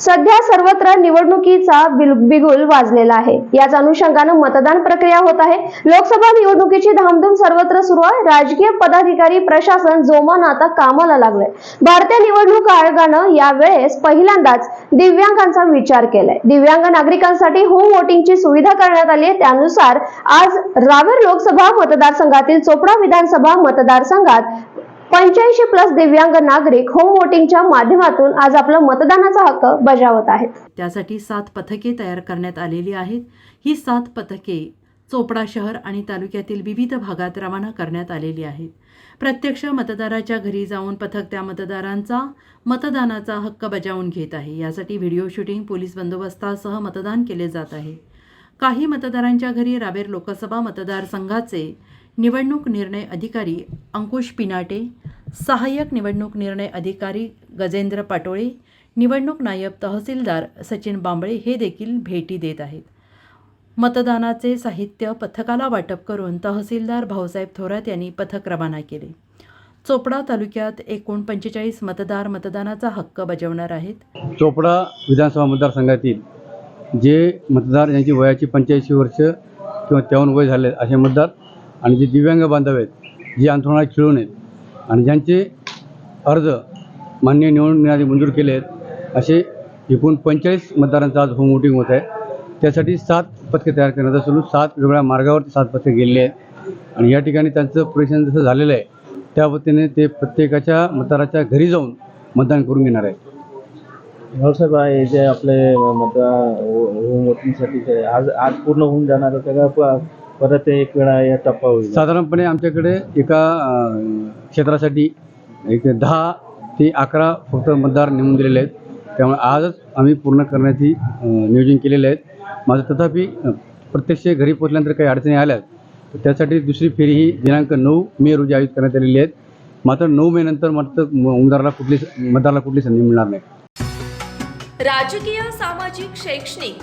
सध्या सर्वत्र निवडणुकीचा बिगुल वाजलेला आहे. याच अनुषंगानं मतदान प्रक्रिया होत आहे. लोकसभा निवडणुकीची धामधूम सर्वत्र सुरू आहे. राजकीय पदाधिकारी प्रशासन जोमान आता कामाला लागलंय. भारतीय निवडणूक आयोगानं यावेळेस पहिल्यांदाच दिव्यांगांचा विचार केलाय. दिव्यांग नागरिकांसाठी होम वोटिंगची सुविधा करण्यात आली आहे. त्यानुसार आज रावेर लोकसभा मतदारसंघातील चोपडा विधानसभा मतदारसंघात पंच्याऐंशी प्लस दिव्यांग नागरिक होम वोटिंगच्या माध्यमातून आज आपला मतदानाचा हक्क बजावत आहेत. त्यासाठी सात पथके तयार करण्यात आलेली आहेत. ही सात पथके चोपडा शहर आणि तालुक्यातील विविध भागात रवाना करण्यात आलेली आहेत. प्रत्यक्ष मतदाराच्या घरी जाऊन पथक त्या मतदारांचा मतदानाचा हक्क बजावून घेत आहे. यासाठी व्हिडिओ शूटिंग पोलीस बंदोबस्तासह मतदान केले जात आहे. काही मतदारांच्या घरी रावेर लोकसभा मतदारसंघाचे निवडणूक निर्णय अधिकारी अंकुश पिनाटे सहाय्यक निवडणूक निर्णय अधिकारी गजेंद्र पाटोळे निवडणूक नायब तहसीलदार सचिन बांबळे हे देखील भेटी देत आहेत. मतदानाचे साहित्य पथकाला वाटप करून तहसीलदार भाऊसाहेब थोरात यांनी पथक रवाना केले. चोपडा तालुक्यात एकूण पंचेचाळीस मतदार मतदानाचा हक्क बजावणार आहेत. चोपडा विधानसभा मतदारसंघातील जे मतदार यांची वयाची पंच्याऐंशी वर्ष किंवा त्याहून वय झाले असे मतदार आणि जे दिव्यांग बांधव आहेत जे अंथरुणात खिळून आहेत आणि ज्यांचे अर्ज मान्य निवडणुकीने मंजूर केले आहेत असे एकूण पंचेचाळीस मतदारांचं आज होम वोटिंग होत आहे. त्यासाठी सात पथके तयार करण्यात असून सात वेगवेगळ्या मार्गावरती सात पथके गेलेले आहेत. आणि या ठिकाणी त्यांचं परीक्षण जसं झालेलं आहे त्या पद्धतीने ते प्रत्येकाच्या मतदाराच्या घरी जाऊन मतदान करून घेणार आहे भाऊसाहेब आहे जे आपले मतदार होम वोटिंगसाठी आज आज पूर्ण होऊन जाणार आहे का परत एक वेळा या टप्पा होईल. साधारणपणे आमच्याकडे एका अं, क्षेत्रासाठी एक दहा ते अकरा फक्त मतदार नेमून दिलेले आहेत. त्यामुळे आजच आम्ही पूर्ण करण्याची अं, नियोजन केलेले आहेत. माझं तथापि अं, प्रत्यक्ष घरी पोचल्यानंतर काही अडचणी आल्या तर त्यासाठी दुसरी फेरी ही दिनांक नऊ मे रोजी आयोजित करण्यात आलेली आहेत मात्र नऊ मे नंतर मात्र उमेदवाराला कुठली मतदाराला कुठली संधी मिळणार नाही. राजकीय सामाजिक शैक्षणिक